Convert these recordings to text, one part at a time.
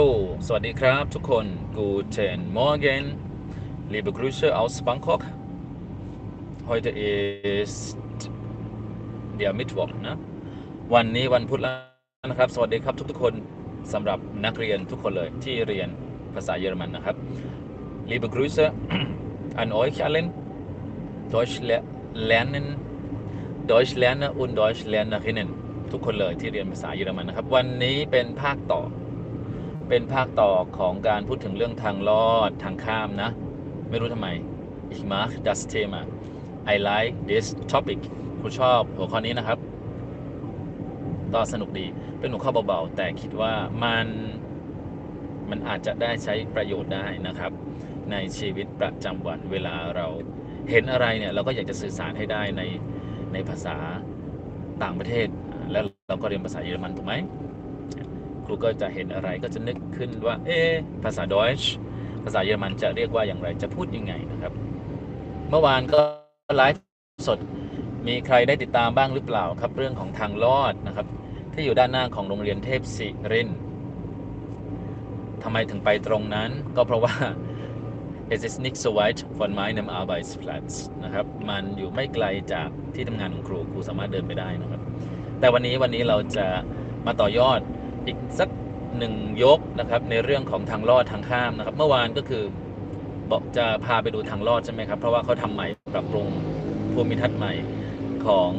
So สวัสดีครับทุกคน Guten Morgen liebe Grüße aus Bangkok heute ist der Mittwoch นะ วันนี้วันพุธแล้วนะครับ สวัสดีครับทุกๆคนสำหรับนักเรียนทุกคนเลยที่เรียนภาษาเยอรมันนะครับ liebe Grüße an euch allen Deutsch lernen Deutsch lerner und Deutsch lernerinnen ทุกคนเลยที่เรียนภาษาเยอรมันนะครับ วันนี้เป็นภาคต่อ เป็นภาคต่อของการพูดถึงเรื่องทางลอดทางข้ามนะ ไม่รู้ทำไม ich mag das Thema I like this topic คุณชอบหัวข้อนี้นะครับ ก็สนุกดี เป็นหัวข้อเบาๆ แต่คิดว่ามันมันอาจจะได้ใช้ประโยชน์ได้นะครับ ในชีวิตประจำวันเวลาเราเห็นอะไรเนี่ย เราก็อยากจะสื่อสารให้ได้ในในภาษาต่างประเทศ แล้วเราก็เรียนภาษาเยอรมันถูกไหม ครูก็จะเห็นอะไรก็จะนึกขึ้นว่า เอ๊ภาษาดอยช์ภาษาเยอรมันจะเรียกว่าอย่างไรจะพูดยังไงนะครับ เมื่อวานก็ไลฟ์สดมีใครได้ติดตามบ้างหรือเปล่าครับ เรื่องของทางลอดนะครับ ที่อยู่ด้านหน้าของโรงเรียนเทพศิรินทร์ทำไมถึงไปตรงนั้น ก็เพราะว่า es ist nicht so weit von meinem Arbeitsplatz นะครับ มันอยู่ไม่ไกลจากที่ทำงานของครูครูสามารถเดินไปได้นะครับ แต่วันนี้วันนี้เราจะมาต่อยอด อีกสักหนึ่งยกนะครับ ในเรื่องของทางลอดทางข้ามนะครับ เมื่อวานก็คือบอกจะพาไปดูทางลอดใช่ไหมครับ เพราะว่าเขาทำใหม่ปรับปรุงภูมิทัศน์ใหม่ของ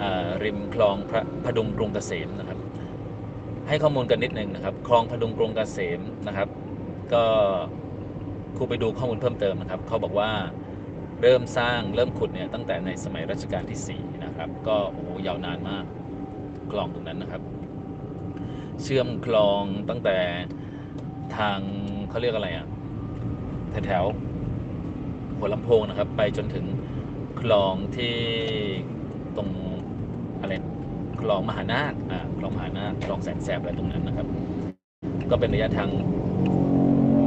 อริมคลองพระพดุงกรุงเกษมนะครับ ให้ข้อมูลกันนิดนึงนะครับ คลองพดุงกรุงเกษมนะครับ ก็ครูไปดูข้อมูลเพิ่มเติมนะครับเขาบอกว่าเริ่มสร้างเริ่มขุดเนี่ยตั้งแต่ในสมัยรัชกาลที่ 4 นะครับ ก็โอ้โหยาวนานมากคลองตรงนั้นนะครับ เชื่อมคลองตั้งแต่ทางเขาเรียกอะไรอะ่ะแถวหัวลำโพงนะครับ ไปจนถึงคลองที่ตรงอะไรคลองมหานาคอ่าคลองมหานาคคลองแสนแสบอะไรตรงนั้นนะครับ ก็เป็นระยะทาง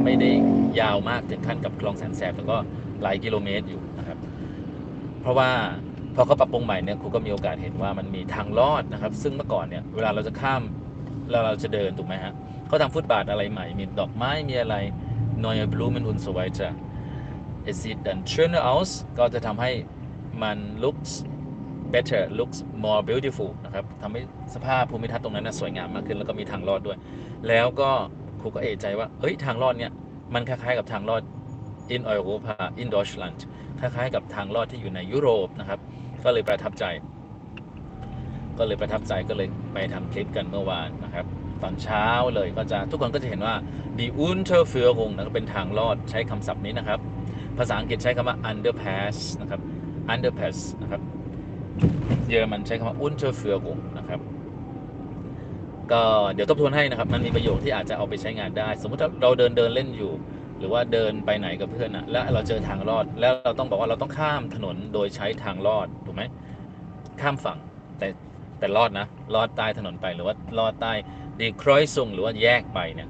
ไม่ได้ยาวมากถึงขั้นกับคลองแสนแสบแล้วก็หลายกิโลเมตรอยู่นะครับ เพราะว่าพอเขาปรับปรุงใหม่เนี่ยครูก็มีโอกาสเห็นว่ามันมีทางลอดนะครับ ซึ่งเมื่อก่อนเนี่ยเวลาเราจะข้าม แล้วเราจะเดินถูกไหมฮะเขาทำฟุตบาทอะไรใหม่ มีดอกไม้มีอะไร neue Blumen und so weiter es sieht dann schöner aus ก็จะทำให้มัน looks better looks more beautiful นะครับทำให้สภาพภูมิทัศน์ตรงนั้นนะสวยงามมากขึ้น แล้วก็มีทางลอดด้วย แล้วก็ครูก็เอะใจว่า เฮ้ย ทางลอดเนี่ยมันคล้ายๆกับทางลอด in Europa in Deutschland คล้ายๆกับทางลอดที่อยู่ในยุโรปนะครับ ก็เลยประทับใจ ก็เลยประทับใจก็เลยไปทำคลิปกันเมื่อวานนะครับ ตอนเช้าเลยก็จะทุกคนก็จะเห็นว่า die Unterführung นะครับเป็นทางลอดใช้คำศัพท์นี้นะครับ ภาษาอังกฤษใช้คำว่า underpass นะครับ underpass นะครับ เยอรมันใช้คำว่า Unterführung นะครับก็เดี๋ยวทบทวนให้นะครับ มันมีประโยคที่อาจจะเอาไปใช้งานได้ สมมติถ้าเราเดินเดินเล่นอยู่ หรือว่าเดินไปไหนกับเพื่อนอะแล้วเราเจอทางลอด แล้วเราต้องบอกว่าเราต้องข้ามถนนโดยใช้ทางลอดถูกไหมข้ามฝั่งแต่ แต่ลอดนะลอดใต้ถนนไปหรือว่าลอดใต้ดีครอยซุงหรือว่าแยกไปเนี่ย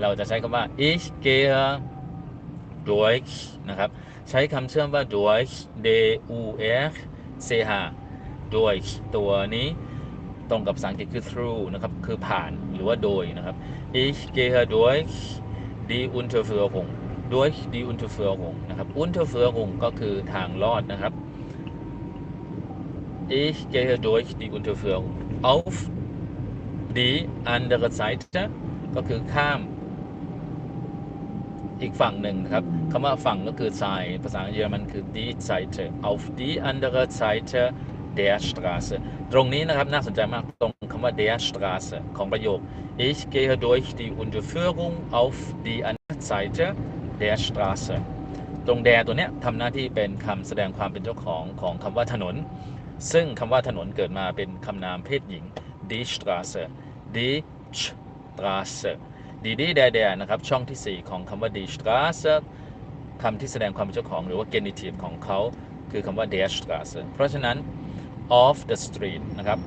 เราจะใช้คำว่า ich gehe durch นะครับใช้คำเชื่อมว่า durch d u r c h durch ตัวนี้ตรงกับภาษาอังกฤษคือ through นะครับคือผ่านหรือว่าโดยนะครับ ich gehe durch die Unterführung durch die Unterführung นะครับ Unterführung ก็คือทางลอดนะครับ ich gehe durch die Unterführung auf die andere Seite ก็คือข้ามอีกฝั่งหนึ่งนะครับคำว่าฝั่งก็คือ side ภาษาเยอรมันคือ die Seite auf die andere Seite der Straße ตรงนี้นะครับน่าสนใจมากตรงคำว่า der Straße ของประโยค ich gehe durch die Unterführung auf die andere Seite der Straße ตรง der ตัวเนี้ยทำหน้าที่เป็นคำแสดงความเป็นเจ้าของของคำว่าถนน ซึ่งคำว่าถนนเกิดมาเป็นคำนามเพศหญิง die Straße die Straße ดีดีแดแดนะครับ ช่องที่ 4 ของคำว่า die Straße คำที่แสดงความเป็นเจ้าของหรือว่า genitive ของเขา คือคำว่า der Straße เพราะฉะนั้น off the street นะครับ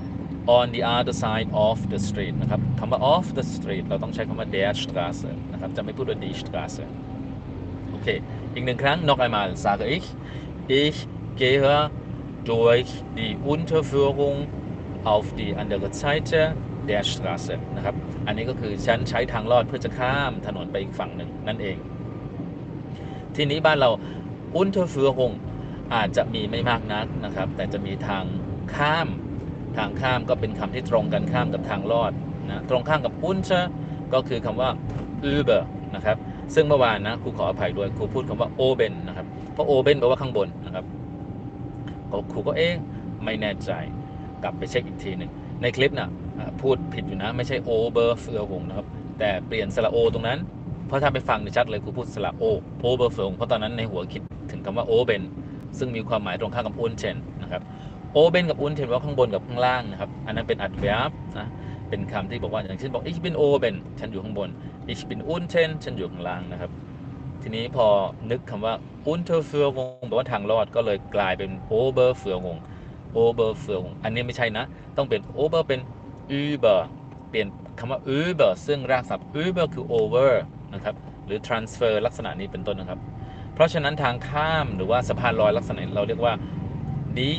on the other side of the street นะครับคำว่า off the street เราต้องใช้คำว่า der Straße นะครับ จะไม่พูดว่า die Straße โอเค อีกหนึ่งครั้ง noch einmal sage ich ich gehe durch die Unterführung auf die andere Seite der Straße นะครับ อันนี้ก็คือฉันใช้ทางลอดเพื่อจะข้ามถนนไปอีกฝั่งหนึ่งนั่นเอง ทีนี้บ้านเรา Unterführung อาจจะมีไม่มากนักนะครับ แต่จะมีทางข้าม ทางข้ามก็เป็นคำที่ตรงกันข้ามกับทางลอดนะตรงข้ามกับ unter ก็คือคำว่า über นะครับ ซึ่งเมื่อวานนะครูขออภัยด้วยครูพูดคำว่า oben นนะครับ เพราะ oben แปลว่าข้างบนนะครับ ก็ครูก็เอ๊ะไม่แน่ใจกลับไปเช็คอีกทีหนึ่งในคลิปนะ่ะพูดผิดอยู่นะ ไม่ใช่ over เฟือวงนะครับ แต่เปลี่ยนสระโอตรงนั้น เพราะถ้าไปฟังเนี่ยชัดเลยครูพูดสระโอ over เฟือวงเพราะตอนนั้นในหัวคิดถึงคำว่า oben ซึ่งมีความหมายตรงข้ามกับ unten นนะครับ oben กับ unten ว่าข้างบนกับข้างล่างนะครับ อันนั้นเป็น adverb นะเป็นคำที่บอกว่าอย่างเช่นบอก ich bin oben ฉันอยู่ข้างบน ich bin unten ฉันอยู่ข้างล่างนะครับ ทีนี้พอนึกคำว่า Unterführung แปลว่าทางลอดก็เลยกลายเป็น Oberführung Oberführung อันนี้ไม่ใช่นะ ต้องเป็น Ober เป็น über เปลี่ยนคำว่า über ซึ่งรากศัพท์ über คือ over นะครับหรือ transfer ลักษณะนี้เป็นต้นนะครับ เพราะฉะนั้นทางข้ามหรือว่าสะพานลอยลักษณะนี้เราเรียกว่า die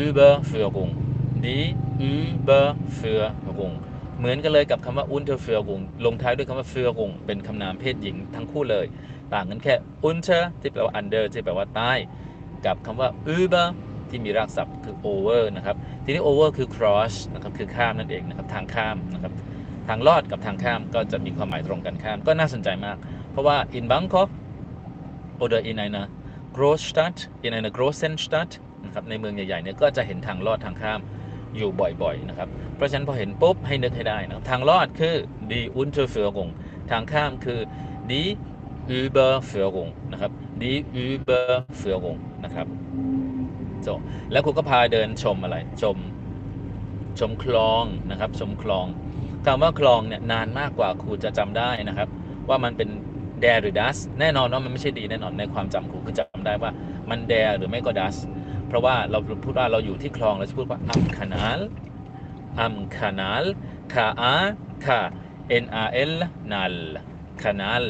Überführung die Überführung เหมือนกันเลยกับคำว่า Unterführung ลงท้ายด้วยคำว่า Führung เป็นคำนามเพศหญิงทั้งคู่เลย ต่างกันแค่ Unter ที่แปลว่า under ที่แปลว่าใต้ กับคำว่า Über ที่มีรากศัพท์คือ over นะครับ ทีนี้ over คือ cross นะครับ คือข้ามนั่นเองนะครับ ทางข้ามนะครับ ทางลอดกับทางข้ามก็จะมีความหมายตรงกันข้าม ก็น่าสนใจมาก เพราะว่า in Bangkok oder in einer Großstadt in einer großen Stadt นะครับ ในเมืองใหญ่ๆเนี่ยก็จะเห็นทางลอดทางข้าม อยู่บ่อยๆนะครับ เพราะฉะนั้นพอเห็นปุ๊บให้นึกให้ได้นะทางลอดคือ die Unterführung ทางข้ามคือ die Überführung นะครับ die Überführung นะครับจบแล้วครูก็พาเดินชมอะไรชมชมคลองนะครับ ชมคลองคำว่าคลองเนี่ยนานมากกว่าครูจะจำได้นะครับ ว่ามันเป็น dare หรือ das แน่นอนว่ามันไม่ใช่ดีแน่นอนในความจำครูคือจำได้ว่ามัน dare หรือไม่ก็ das เพราะว่าเราพูดว่าเราอยู่ที่คลองเราจะพูดว่า am Kanal am Kanal K A K N A L Nal Kanal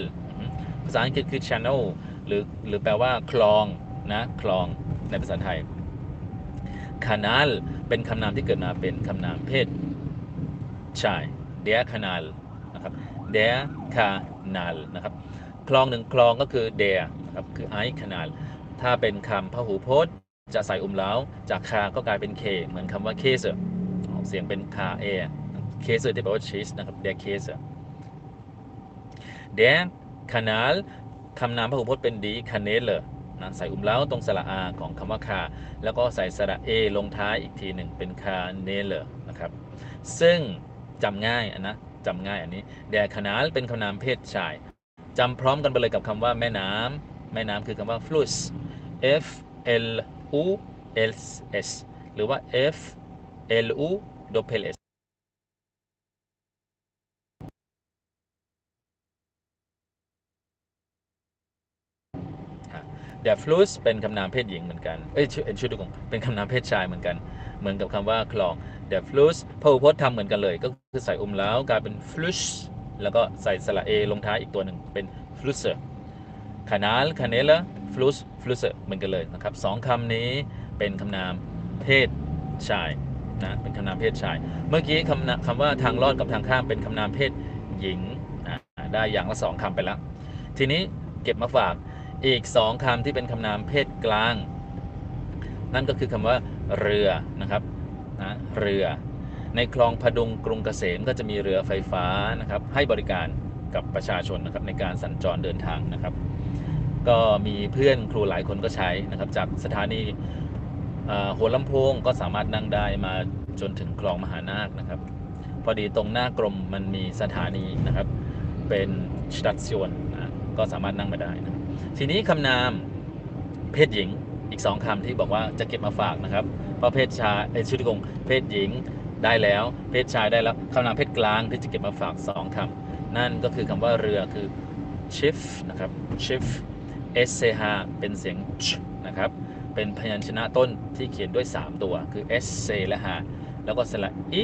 ภาษาอังกฤษคือ channel หรือหรือแปลว่าคลองนะคลองในภาษาไทย Kanal เป็นคำนามที่เกิดมาเป็นคำนามเพศชาย der Kanal นะครับ der Kanal นะครับคลองหนึ่งคลองก็คือ der นะครับคือ i Kanal ถ้าเป็นคำพหูพจน์ จะใส่อุมแล้วจากคาก็กลายเป็น k เหมือนคำว่าเ s อร์เสียงเป็นคาเอเ s อร์ที่แปลว่า cheese นะครับ der Käse der Kanal คำนามพหูพจน์เป็น die Kanäle นะใส่อุมแล้วตรงสระอาของคำว่าคา แล้วก็ใส่สระเอลงท้ายอีกทีหนึ่งเป็นคาเนเลนะครับ ซึ่งจำง่ายนะจำง่ายอันนี้ der Kanal เป็นคำนามเพศชายจำพร้อมกันไปเลยกับคำว่าแม่น้ำแม่น้ำคือคำว่า Fluss F L U S S หรือว่า F L U doppel S Der Fluss เป็นคำนามเพศหญิงเหมือนกัน เอ้ยชื่อชื่อดูก่อนเป็นคำนามเพศชายเหมือนกัน เหมือนกับคำว่าคลอง Der Fluss พหูพจน์ทำเหมือนกันเลย ก็คือใส่อุมแล้วกลายเป็น flus แล้วก็ใส่สระเอลงท้ายอีกตัวหนึ่งเป็น Flüsse Kanal Kanäle Fluss Flüsse เหมือนกันเลยนะครับสองคำนี้เป็นคำนามเพศชายนะเป็นคำนามเพศชาย เมื่อกี้คำคำว่าทางลอดกับทางข้ามเป็นคำนามเพศหญิงอะได้อย่างละสองคำไปแล้ว ทีนี้เก็บมาฝากอีกสองคำที่เป็นคำนามเพศกลาง นั่นก็คือคำว่าเรือนะครับนะเรือ ในคลองพดุงกรุงเกษมก็จะมีเรือไฟฟ้านะครับให้บริการกับประชาชนนะครับในการสัญจรเดินทางนะครับ ก็มีเพื่อนครูหลายคนก็ใช้นะครับ จากสถานีหัวลำโพงก็สามารถนั่งได้มาจนถึงคลองมหานาคนะครับ พอดีตรงหน้ากรมมันมีสถานีนะครับ เป็นสตัดชวนนะก็สามารถนั่งมาได้นะทีนี้คำนามเพศหญิงอีกสองคำที่บอกว่าจะเก็บมาฝากนะครับ เพราะเพศชายเอ้ยชุดกงเพศหญิงได้แล้ว เพศชายได้แล้วคำนามเพศกลางที่จะเก็บมาฝากสองคำนั่นก็คือคำว่าเรือคือ shift นะครับ shift s c h เป็นเสียง ch นะครับ เป็นพยัญชนะต้นที่เขียนด้วย 3 ตัว คือ s c และ h แล้วก็สระ i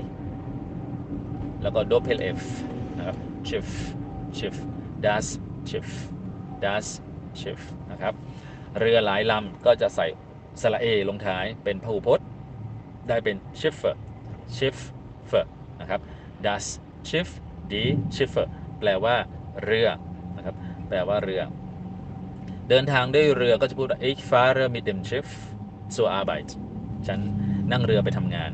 แล้วก็ doppel f นะครับ shift shift das shift das shift นะครับ เรือหลายลำก็จะใส่สระเอลงท้ายเป็นพหูพจน์ ได้เป็น schiffer schiffer นะครับ das Schiff die Schiffe แปลว่าเรือนะครับ แปลว่าเรือ เดินทางด้วยเรือก็จะพูดว่า ich fahre mit dem Schiff zur Arbeit ฉันนั่งเรือไปทำงาน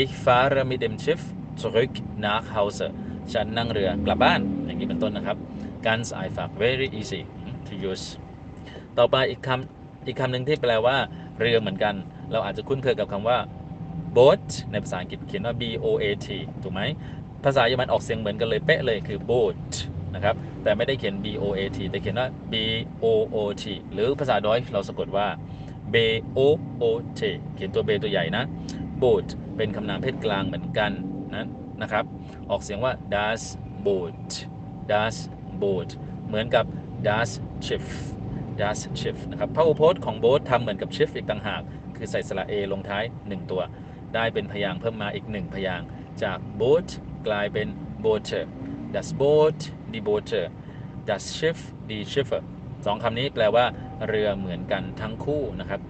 ich fahre mit dem Schiff zurück nach Hause ฉันนั่งเรือกลับบ้าน อย่างนี้เป็นต้นนะครับ ganz einfach very easy to use ต่อไปอีกคำอีกคำหนึ่งที่แปลว่า เรือเหมือนกัน เราอาจจะคุ้นเคยกับคำว่า boat ในภาษาอังกฤษเขียนว่า b o a t ถูกไหม ภาษาเยอรมันออกเสียงเหมือนกันเลยเป๊ะเลยคือ boat นะครับ แต่ไม่ได้เขียน b o a t แต่เขียนว่า b o o t หรือภาษาดอยเราสะกดว่า b o o t เขียนตัวเบตัวใหญ่นะ boat เป็นคำนามเพศกลางเหมือนกันนะนะครับ ออกเสียงว่า das boat das boat เหมือนกับ das Schiff das Schiff นะครับพหูพจน์ของ boat ทำเหมือนกับ Schiff อีกต่างหาก คือใส่สระ a ลงท้าย 1 ตัว ได้เป็นพยางค์เพิ่มมาอีก 1 พยางค์จาก boat กลายเป็น boat das Boot die Boote das Schiff die Schiffe สองคำนี้แปลว่าเรือเหมือนกันทั้งคู่นะครับ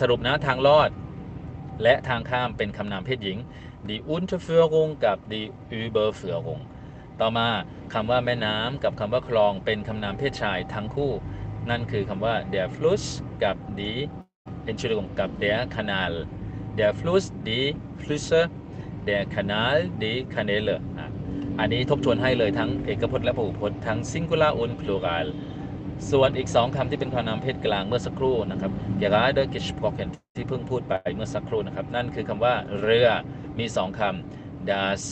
สรุปนะทางลอด และทางข้ามเป็นคำนามเพศหญิง die Unterführung กับ die Überführung ต่อมาคำว่าแม่น้ำกับคำว่าคลองเป็นคำนามเพศชายทั้งคู่ นั่นคือคำว่า der Fluss กับ die Entschuldigung กับ der Kanal der Fluss die Flüsse der Kanal die Kanäle อันนี้ทบทวนให้เลยทั้งเอกพจน์และพหูพจน์ทั้ง singular und plural ส่วนอีกสองคำที่เป็นคำนามเพศกลางเมื่อสักครู่นะครับ gerade gesprochen ที่เพิ่งพูดไปเมื่อสักครู่นะครับ นั่นคือคำว่าเรือมีสองคำ das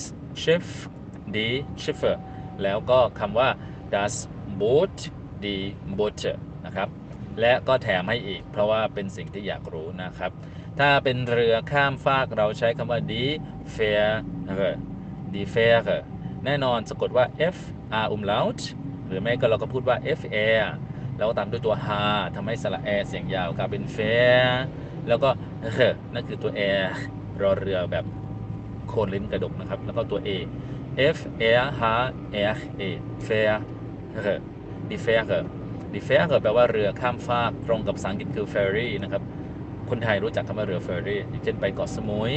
Schiff die Schiffe แล้วก็คำว่า das Boot die Boote นะครับและก็แถมให้อีก เพราะว่าเป็นสิ่งที่อยากรู้นะครับ ถ้าเป็นเรือข้ามฟากเราใช้คำว่า die Fähre die Fähre แน่นอนสะกดว่า f r umlaut หรือไม่ก็เราก็พูดว่า f air แล้วก็ตามด้วยตัว h ทำให้สระแอเสียงยาวกลายเป็น fair แล้วก็นั่นคือตัว air รอเรือแบบโคนลิ้นกระดกนะครับ แล้วก็ตัว a f air h r a fair ดีเฟร์ดีเฟร์แปลว่าเรือข้ามฟากตรงกับภาษาอังกฤษคือ ferry นะครับคนไทยรู้จักคำว่าเรือ ferry อย่างเช่นไปเกาะสมุย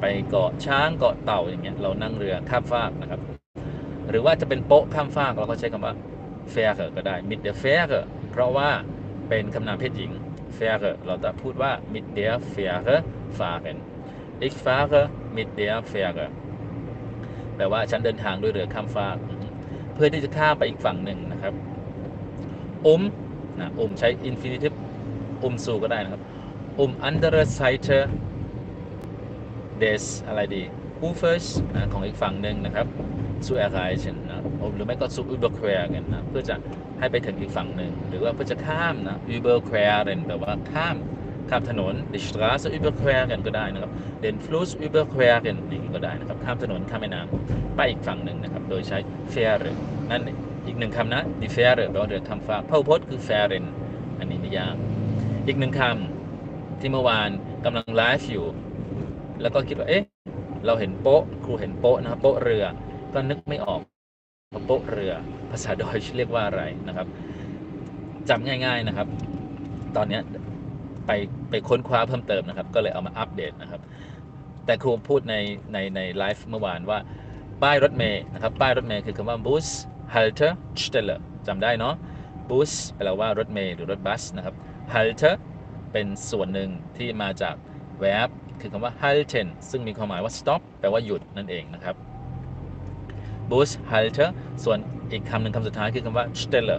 ไปเกาะช้างเกาะเต่าอย่างเงี้ยเรานั่งเรือข้ามฟากนะครับ หรือว่าจะเป็นโป๊ะข้ามฟากเราก็ใช้คำว่า fähre ก็ได้ mit der Fähre เพราะว่าเป็นคำนามเพศหญิง Fähre เราจะพูดว่า mit der Fähre fahren ich fahre mit der Fähre แปลว่าฉันเดินทางด้วยเรือข้ามฟากเพื่อที่จะข้ามไปอีกฝั่งหนึ่งนะครับ um นะ um ใช้ infinitive um สู่ก็ได้นะครับ um andere Seite des อะไรดี Ufers นะของอีกฝั่งหนึ่งนะครับ zu erreichen นะหรือไม่ก็ zu überqueren นะเพื่อจะให้ไปถึงอีกฝั่งหนึ่ง หรือว่าเพื่อจะข้ามนะ überqueren แปลว่าข้ามข้ามถนน die Straße überqueren ก็ได้นะครับ den Fluss überqueren นี่ก็ได้นะครับ ข้ามถนนข้ามแม่น้ำไปอีกฝั่งหนึ่งนะครับ โดยใช้ fähre นั่นอีกหนึ่งคำนะ die fähre แปลว่าเรือข้ามฟากพหูพจน์คือ fähren อันนี้ไม่ยาก อีกหนึ่งคำที่เมื่อวานกำลังไลฟ์อยู่ แล้วก็คิดว่าเอ๊ะเราเห็นโป๊ะครูเห็นโป๊ะนะครับโป๊ะเรือก็นึกไม่ออกโป๊ะเรือ ภาษาดอยเรียกว่าอะไรนะครับจำง่าย ๆนะครับ ตอนนี้ไปไปค้นคว้าเพิ่มเติมนะครับ ก็เลยเอามาอัปเดตนะครับ แต่ครูพูดในในในไลฟ์เมื่อวานว่าป้ายรถเมย์นะครับ ป้ายรถเมย์คือคำว่า bus halter stelle จำได้เนาะ bus แปลว่ารถเมย์หรือรถบัสนะครับ halter เป็นส่วนหนึ่งที่มาจาก verb คือคำว่า halten ซึ่งมีความหมายว่า stop แปลว่าหยุดนั่นเองนะครับ bus halter ส่วนอีกคำหนึ่งคำสุดท้ายคือคำว่า stelle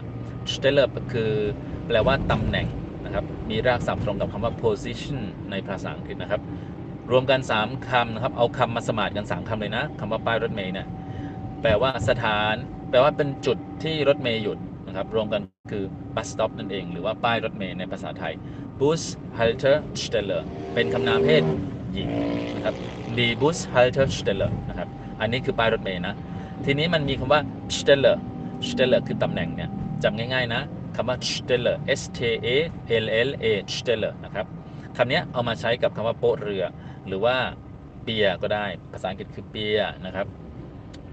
stelle คือแปลว่าตำแหน่งนะครับ มีรากศัพท์ตรงกับคำว่า position ในภาษาอังกฤษนะครับ รวมกัน 3คำนะครับ เอาคำมาสมานกัน 3คำเลยนะคำว่าป้ายรถเมย์เนี่ยแปลว่าสถาน แปลว่าเป็นจุดที่รถเมย์หยุดนะครับ รวมกันคือ bus stop นั่นเอง หรือว่าป้ายรถเมย์ในภาษาไทย bus halter stelle เป็นคำนามเพศหญิงนะครับ die bus halter stelle นะครับ อันนี้คือป้ายรถเมย์นะ ทีนี้มันมีคำว่า stelle stelle คือตำแหน่งเนี่ยจำง่ายๆนะคำว่า stelle s t a l l a stelle นะครับคำนี้เอามาใช้กับคำว่าโป๊ะเรือ หรือว่าเปียก็ได้ ภาษาอังกฤษคือเปียนะครับ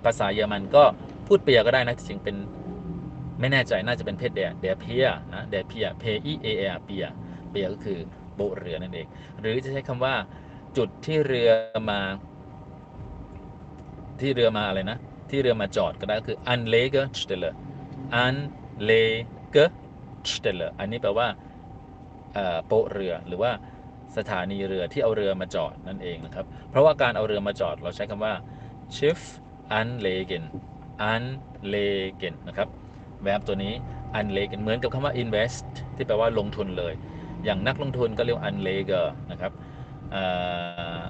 ภาษาเยอรมันก็พูดเปียก็ได้นะจริงเป็นไม่แน่ใจน่าจะเป็นเพศเดียเดียเพียนะเดียเพีย p e a r เปีย เปียก็คือโป๊ะเรือนั่นเอง หรือจะใช้คำว่า จุดที่เรือมา ที่เรือมาอะไรนะ ที่เรือมาจอดก็ได้คือ Anlegestelle Anlegestelle อันนี้แปลว่าโปะเรือหรือว่าสถานีเรือที่เอาเรือมาจอดนั่นเองนะครับ เพราะว่าการเอาเรือมาจอดเราใช้คำว่า Schiff anlegen anlegen นะครับแวบตัวนี้ anlegen เหมือนกับคำว่า invest ที่แปลว่าลงทุนเลย อย่างนักลงทุนก็เรียกว่า anleger นะครับอ่อ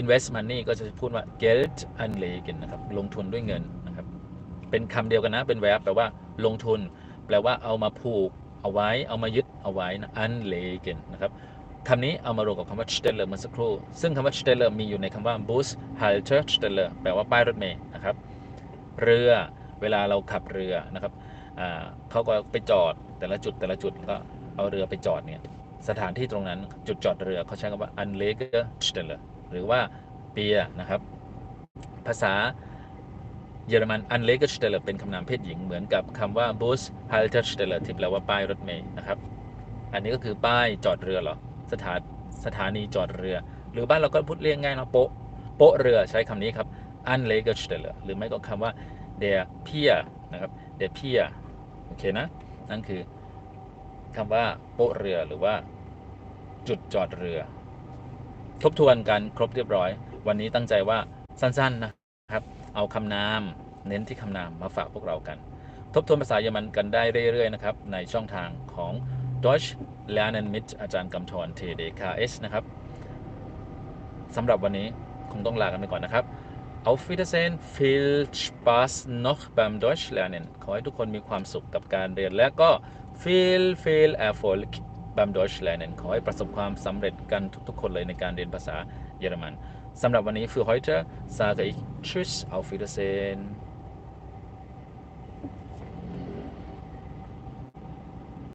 invest money ก็จะพูดว่า Geld anlegen นะครับ ลงทุนด้วยเงินนะครับ เป็นคำเดียวกันนะ เป็น verb แปลว่าลงทุน แปลว่าเอามาผูกเอาไว้ เอามายึดเอาไว้นะ anlegen นะครับคำนี้เอามารวมกับคำว่า Stelle เมื่อสักครู่ ซึ่งคำว่า Stelle มีอยู่ในคำว่า Bus Halter Stelle แปลว่าป้ายรถเมล์นะครับ เรือ เวลาเราขับเรือนะครับเขาก็ไปจอดแต่ละจุดแต่ละจุดก็ เอาเรือไปจอดเนี่ยสถานที่ตรงนั้นจุดจอดเรือเขาใช้คำว่า Anleger Stelle หรือว่าเปียนะครับ ภาษาเยอรมัน Anleger Stelle เป็นคำนามเพศหญิงเหมือนกับคำว่า Bus Halter Stelle ที่แปลว่าป้ายรถเมล์นะครับ อันนี้ก็คือป้ายจอดเรือหรอสถานสถานีจอดเรือ หรือบ้านเราก็พูดเรียกง่ายเนาะโปะโปะเรือใช้คำนี้ครับ Anleger Stelle หรือไม่ก็คำว่า der Pier นะครับ der Pier โอเคนะ นั่นคือ คำว่าโป๊ะเรือหรือว่า จุดจอดเรือ ทบทวนกันครบเรียบร้อย วันนี้ตั้งใจว่าสั้นๆนะครับ เอาคำนาม เน้นที่คำนามมาฝากพวกเรากัน ทบทวนภาษาเยอรมันกันได้เรื่อยๆนะครับ ในช่องทางของ Deutsch Lernen mit อาจารย์กำธร TDKS นะครับสำหรับวันนี้คงต้องลากันไปก่อนนะครับ Auf Wiedersehen viel Spaß noch beim Deutsch lernen ขอให้ทุกคนมีความสุขกับการเรียนและก็ viel viel Erfolg beim Deutsch lernen ขอให้ประสบความสำเร็จกันทุกๆ คนเลยในการเรียนภาษาเยอรมันสำหรับวันนี้ für heute sage ich Tschüss auf Wiedersehen